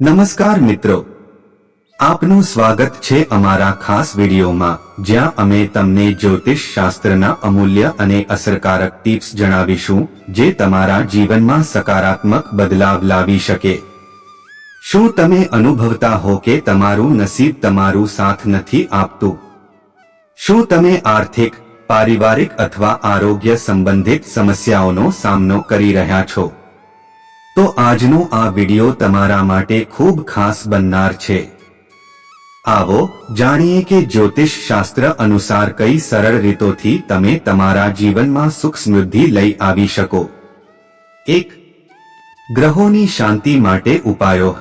નમસ્કાર મિત્રો. આપનું સ્વાગત છે અમારા ખાસ વિડીયોમાં, જ્યાં અમે તમને જ્યોતિષ શાસ્ત્રના અમૂલ્ય અને અસરકારક ટિપ્સ જણાવીશું, જે તમારા જીવનમાં સકારાત્મક બદલાવ લાવી શકે. શું તમે અનુભવતા હો કે તમારું નસીબ તમારું સાથ નથી આપતું? શું તમે આર્થિક, પારિવારિક અથવા આરોગ્ય સંબંધિત સમસ્યાઓનો સામનો કરી રહ્યા છો? તો આજનો આ વિડિયો તમારા માટે ખૂબ ખાસ બનનાર છે. આવો જાણીએ કે જ્યોતિષ શાસ્ત્ર અનુસાર કઈ સરળ રીતોથી તમે તમારા જીવનમાં સુખ સમૃદ્ધિ લઈ આવી શકો. એક, ગ્રહોની શાંતિ માટે ઉપાયો.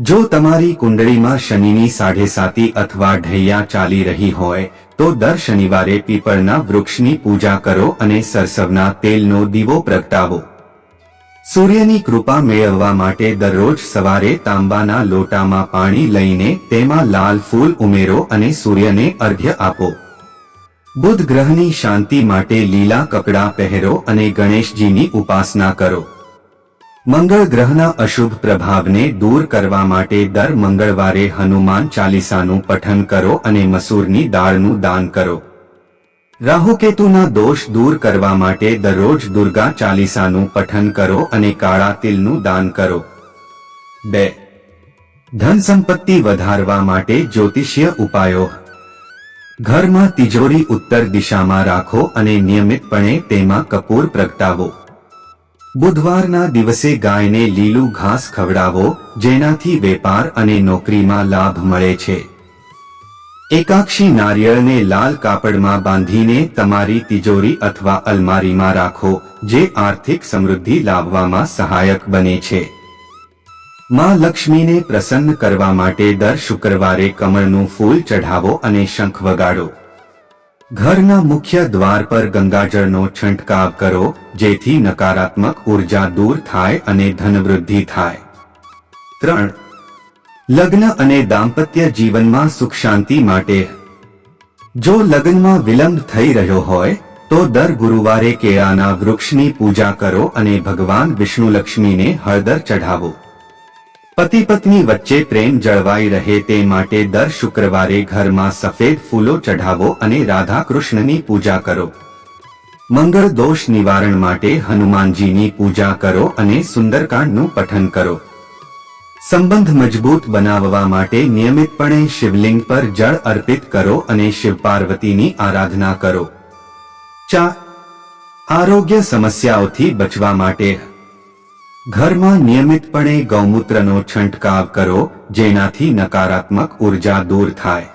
જો તમારી કુંડળીમાં શનિની સાતી અથવા ઢૈયા ચાલી રહી હોય, તો દર શનિવારે પીપળના વૃક્ષની પૂજા કરો અને સરસવના તેલનો દીવો પ્રગટાવો. સૂર્યની કૃપા મેળવવા માટે દરરોજ સવારે તાંબાના લોટામાં પાણી લઈને તેમાં લાલ ફૂલ ઉમેરો અને સૂર્યને અર્ઘ્ય આપો. બુધ ગ્રહની શાંતિ માટે લીલા કપડાં પહેરો અને ગણેશજીની ઉપાસના કરો. મંગળ ગ્રહના અશુભ પ્રભાવને દૂર કરવા માટે દર મંગળવારે હનુમાન ચાલીસાનું પઠન કરો અને મસૂરની દાળનું દાન કરો. રાહુકેતુના દોષ દૂર કરવા માટે દરરોજ દુર્ગા ચાલીસાનું પઠન કરો અને કાળા તિલનું દાન કરો. બે. ધન સંપત્તિ વધારવા માટે જ્યોતિષીય ઉપાયો. ઘરમાં તિજોરી ઉત્તર દિશામાં રાખો અને નિયમિતપણે તેમાં કપૂર પ્રગટાવો. બુધવારના દિવસે ગાયને લીલું ઘાસ ખવડાવો, જેનાથી વેપાર અને નોકરીમાં લાભ મળે છે. એકાક્ષી નારિયેળને લાલ કાપડમાં બાંધીને તમારી તિજોરી અથવા અલમારીમાં રાખો, જે આર્થિક સમૃદ્ધિ લાવવામાં સહાયક બને છે. માં લક્ષ્મીને પ્રસન્ન કરવા માટે દર શુક્રવારે કમળનું ફૂલ ચઢાવો અને શંખ વગાડો. ઘરના મુખ્ય દ્વાર પર ગંગાજળનો છંટકાવ કરો, જેથી નકારાત્મક ઊર્જા દૂર થાય અને ધનવૃદ્ધિ થાય. ત્રણ લગ્ન અને દાંપત્ય જીવનમાં સુખ શાંતિ માટે. જો લગ્નમાં વિલંબ થઈ રહ્યો હોય, તો દર ગુરુવારે કેળાના વૃક્ષની પૂજા કરો અને ભગવાન વિષ્ણુ હળદર ચઢાવો. પતિ પત્ની વચ્ચે પ્રેમ જળવાઈ રહે તે માટે દર શુક્રવારે ઘરમાં સફેદ ફૂલો ચઢાવો અને રાધા કૃષ્ણની પૂજા કરો. મંગળ દોષ નિવારણ માટે હનુમાનજીની પૂજા કરો અને સુંદરકાંડનું પઠન કરો. સંબંધ મજબૂત બનાવવા માટે નિયમિતપણે શિવલિંગ પર જળ અર્પિત કરો અને શિવ પાર્વતીની આરાધના કરો. ચા. આરોગ્ય સમસ્યાઓથી બચવા માટે ઘરમાં નિયમિતપણે ગૌમૂત્રનો છંટકાવ કરો, જેનાથી નકારાત્મક ઊર્જા દૂર થાય.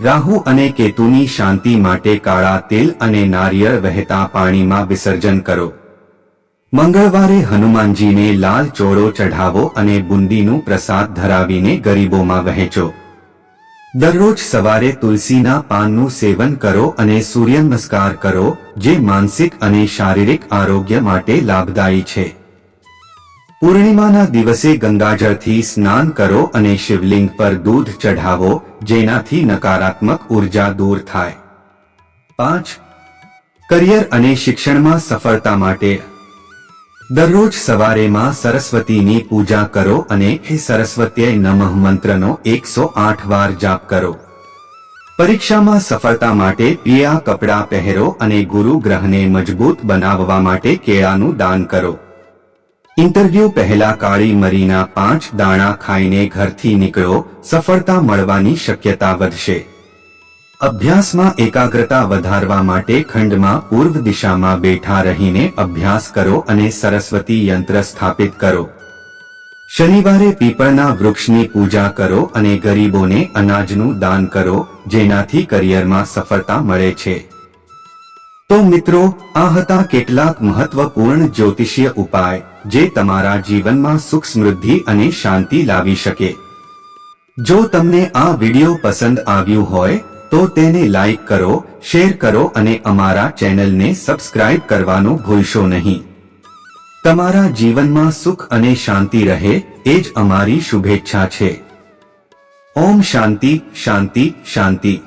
રાહુ અને કેતુની શાંતિ માટે કાળા તેલ અને નારિયેળ વહેતા પાણીમાં વિસર્જન કરો. મંગળવારે હનુમાનજીને લાલ ચોળો ચઢાવો અને બુંદીનું પ્રસાદ ધરાવીને ગરીબોમાં વહેંચો. દરરોજ સવારે તુલસીના પાનનું સેવન કરો અને સૂર્ય નમસ્કાર કરો, જે માનસિક અને શારીરિક આરોગ્ય માટે લાભદાયી છે. પૂર્ણિમાના દિવસે ગંગાજળથી સ્નાન કરો અને શિવલિંગ પર દૂધ ચઢાવો, જેનાથી નકારાત્મક ઊર્જા દૂર થાય. પાંચ. કરિયર અને શિક્ષણમાં સફળતા માટે દરરોજ સવારે માં સરસ્વતીની પૂજા કરો અને હે સરસ્વતીય નમઃ મંત્રનો એકસો આઠ વાર જાપ કરો. પરીક્ષામાં સફળતા માટે પીળા કપડાં પહેરો અને ગુરુ ગ્રહને મજબૂત બનાવવા માટે કેળાનું દાન કરો. ઇન્ટરવ્યુ પહેલા કાળી મરીના પાંચ દાણા ખાઈને ઘરથી નીકળો, સફળતા મળવાની શક્યતા વધશે. અભ્યાસમાં એકાગ્રતા વધારવા માટે ખંડમાં પૂર્વ દિશામાં બેઠા રહીને અભ્યાસ કરો અને સરસ્વતી યંત્ર સ્થાપિત કરો. શનિવારે પીપળના વૃક્ષની પૂજા કરો અને ગરીબોને અનાજનું દાન કરો, જેનાથી કરિયરમાં સફળતા મળે છે. તો મિત્રો, આ હતા કેટલાક મહત્વપૂર્ણ જ્યોતિષીય ઉપાય, જે તમારા જીવનમાં સુખ સમૃદ્ધિ અને શાંતિ લાવી શકે. જો તમને આ વિડિયો પસંદ આવ્યું હોય તો તેને લાઈક કરો શેર કરો અને અમારા ચેનલને સબસ્ક્રાઇબ કરવાનું ભૂલશો નહીં. તમારા જીવનમાં સુખ અને શાંતિ રહે, એ જ અમારી શુભેચ્છા છે. ઓમ શાંતિ શાંતિ શાંતિ.